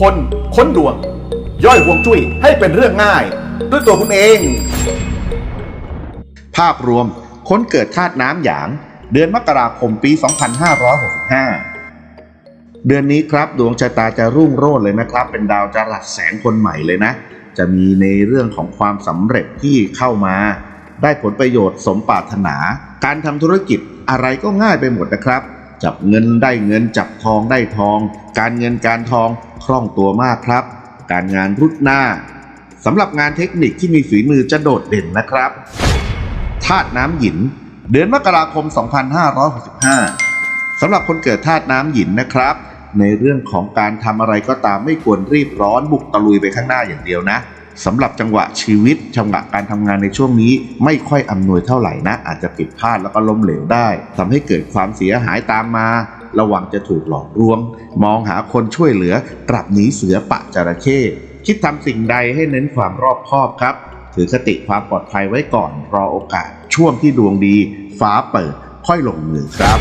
คนค้นดวง ย่อยห่วงจุ้ยให้เป็นเรื่องง่าย ด้วยตัวคุณเอง ภาพรวมค้นเกิดธาตุน้ำหยาง เดือนมกราคมปี 2565 เดือนนี้ครับดวงชะตาจะรุ่งโรจน์เลยนะครับ เป็นดาวจรัสแสงคนใหม่เลยนะ จะมีในเรื่องของความสำเร็จที่เข้ามา ได้ผลประโยชน์สมปรารถนา การทำธุรกิจอะไรก็ง่ายไปหมดนะครับ จับเงินได้เงินจับทองได้ทอง การเงินการทองคล่องตัวมากครับ การงานรุดหน้าสำหรับงานเทคนิคที่มีฝีมือจะโดดเด่นนะครับธาตุน้ำหยิน เดือนมกราคม 2565สำหรับคนเกิดธาตุน้ำหยินนะครับ ในเรื่องของการทำอะไรก็ตามไม่ควรรีบร้อนบุกตะลุยไปข้างหน้าอย่างเดียวนะ สำหรับจังหวะชีวิตจังหวะการทำงานในช่วงนี้ ไม่ค่อยอำนวยเท่าไหร่นะ อาจจะผิดพลาดแล้วก็ล้มเหลวได้ทำให้เกิดความเสียหายตามมา ระวังจะถูกหลอกลวง มองหาคนช่วยเหลือกลับหนีเสือปะจระเข้คิดทำสิ่งใดให้เน้นความรอบคอบครับ ถือคติความปลอดภัยไว้ก่อนรอโอกาส ช่วงที่ดวงดี ฟ้าเปิด ค่อยลงมือครับ